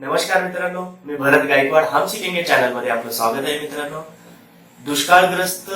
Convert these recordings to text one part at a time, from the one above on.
नमस्कार मित्रांनो मी भरत गायकवाड. हम सिकिंग चॅनलमध्ये आपलं स्वागत आहे मित्रांनो. दुष्काळग्रस्त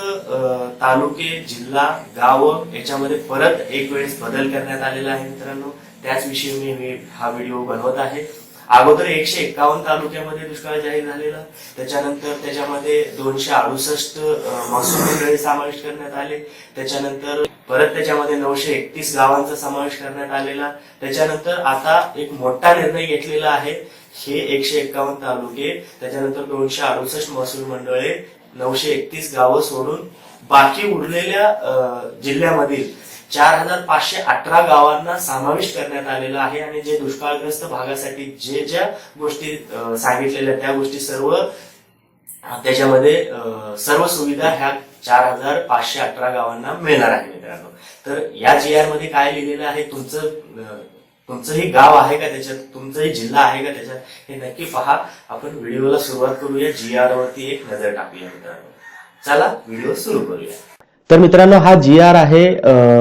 तालुके जिल्हा गाव याच्यामध्ये परत एक वेळेस बदल करण्यात आलेला आहे मित्रांनो. त्याच विषयी मी हा व्हिडिओ बनवत आहे. अगोदर एकशे एकावन्न तालुक्यामध्ये दुष्काळ जाहीर झालेला. त्याच्यानंतर त्याच्यामध्ये दोनशे अडुसष्ट महसूल मंडळी समाविष्ट करण्यात आले. त्याच्यानंतर परत त्याच्यामध्ये नऊशे एकतीस गावांचा समावेश करण्यात आलेला. त्याच्यानंतर आता एक मोठा निर्णय घेतलेला आहे. हे एकशे एकावन्न तालुके त्याच्यानंतर दोनशे अडुसष्ट महसूल मंडळे नऊशे एकतीस गावं सोडून बाकी उरलेल्या जिल्ह्यामधील चार हजार पाचशे अठरा गावांना समाविष्ट करण्यात आलेला आहे आणि जे दुष्काळग्रस्त भागासाठी जे ज्या गोष्टी सांगितलेल्या त्या गोष्टी सर्व त्याच्यामध्ये सर्व सुविधा ह्या चार हजार पाचशे अठरा गावांना मिळणार आहे मित्रांनो. तर या जी आरमध्ये काय लिहिलेलं आहे? तुमचं तुमचं तुमचंही गाव आहे का त्याच्यात? तुमचाही जिल्हा आहे का त्याच्यात? हे नक्की पहा. आपण व्हिडिओला सुरुवात करूया. जी आर वरती एक नजर टाकूया मित्रांनो. चला व्हिडिओ सुरू करूया. तर मित्रांनो हा जी आर आहे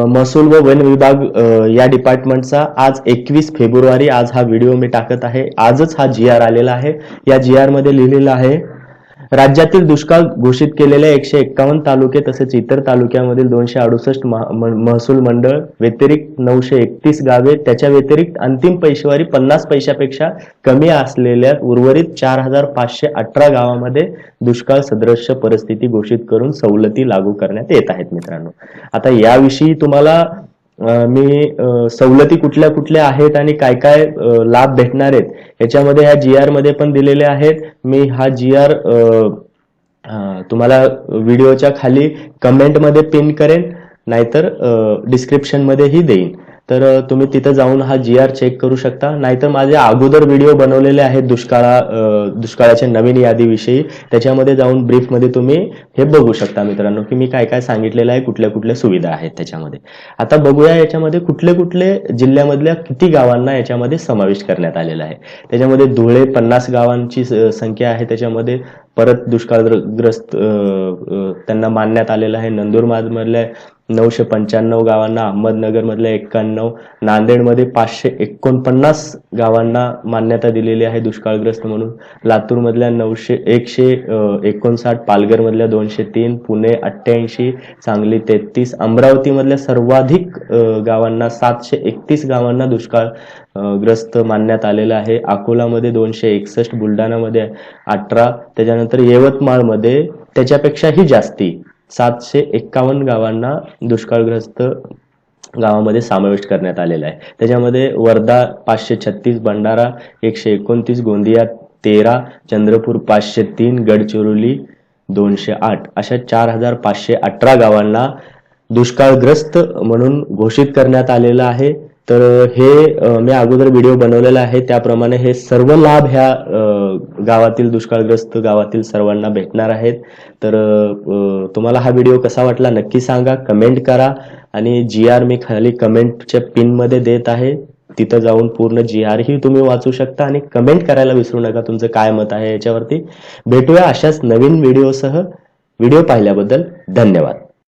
महसूल व वन विभाग या डिपार्टमेंटचा. आज एकवीस फेब्रुवारी आज हा व्हिडिओ मी टाकत आहे. आजच हा जी आर आलेला आहे. या जी आरमध्ये लिहिलेला आहे राज्यातील दुष्काळ घोषित केलेल्या एकशे एक्कावन्न तालुके तसेच इतर तालुक्यामधील दोनशे अडुसष्ट महा- महसूल मंडळ व्यतिरिक्त नऊशे एकतीस गावे त्याच्या व्यतिरिक्त अंतिम पैशेवारी पन्नास पैशापेक्षा कमी असलेल्या उर्वरित चार हजार पाचशे अठरा गावामध्ये दुष्काळ सदृश्य परिस्थिती घोषित करून सवलती लागू करण्यात येत आहेत मित्रांनो. आता याविषयी तुम्हाला मी सवलती कुठल्या कुठल्या आहेत आणि काय काय लाभ भेटणार आहेत याच्यामध्ये ह्या जी आरमध्ये पण दिलेले आहेत. मी हा जी आर तुम्हाला व्हिडिओच्या खाली कमेंटमध्ये पिन करेन नाहीतर डिस्क्रिप्शन मध्येही देईन. तर तुम्ही तिथं जाऊन हा जी आर चेक करू शकता. नाहीतर माझे अगोदर व्हिडिओ बनवलेले आहेत दुष्काळा दुष्काळाच्या नवीन यादीविषयी. त्याच्यामध्ये जाऊन ब्रीफमध्ये तुम्ही हे बघू शकता मित्रांनो की मी काय काय सांगितलेलं आहे कुठल्या कुठल्या सुविधा आहेत त्याच्यामध्ये. आता बघूया याच्यामध्ये कुठले कुठले जिल्ह्यामधल्या किती गावांना याच्यामध्ये समाविष्ट करण्यात आलेला आहे. त्याच्यामध्ये धुळे पन्नास गावांची संख्या आहे त्याच्यामध्ये. परत दुष्काळग्रस्त त्यांना मानण्यात आलेलं आहे. नंदुरबारमधल्या नऊशे पंच्याण्णव गावांना अहमदनगर मधल्या एक्क्याण्णव नांदेडमध्ये पाचशे एकोणपन्नास गावांना मान्यता दिलेली आहे दुष्काळग्रस्त म्हणून. लातूर मधल्या नऊशे एकशे एकोणसाठ पालघर मधल्या दोनशे तीन पुणे अठ्ठ्याऐंशी सांगली तेहतीस अमरावती मधल्या सर्वाधिक गावांना सातशे एकतीस गावांना दुष्काळ ग्रस्त मानण्यात आलेलं आहे. अकोलामध्ये दोनशे एकसष्ट बुलढाणामध्ये अठरा त्याच्यानंतर यवतमाळमध्ये त्याच्यापेक्षाही जास्ती. सातशे एक्कावन्न गावांना दुष्काळग्रस्त गावामध्ये समाविष्ट करण्यात आलेला आहे. त्याच्यामध्ये वर्धा पाचशे छत्तीस भंडारा एकशे एकोणतीस गोंदिया तेरा चंद्रपूर पाचशे तीन गडचिरोली दोनशे आठ अशा चार हजार पाचशे अठरा गावांना दुष्काळग्रस्त म्हणून घोषित करण्यात आलेलं आहे. तर हे मी अगोदर व्हिडिओ बनवलेला आहे. त्याप्रमाणे हे सर्व लाभ ह्या गावातील दुष्काळग्रस्त गावातील सर्वांना भेटणार आहेत. तर तुम्हाला हा व्हिडिओ कसा वाटला नक्की सांगा. कमेंट करा आणि जी आर मी खाली कमेंटच्या पिनमध्ये देत आहे. तिथं जाऊन पूर्ण जी आर ही तुम्ही वाचू शकता आणि कमेंट करायला विसरू नका तुमचं काय मत आहे याच्यावरती. भेटूया अशाच नवीन व्हिडिओसह. व्हिडिओ पाहिल्याबद्दल धन्यवाद.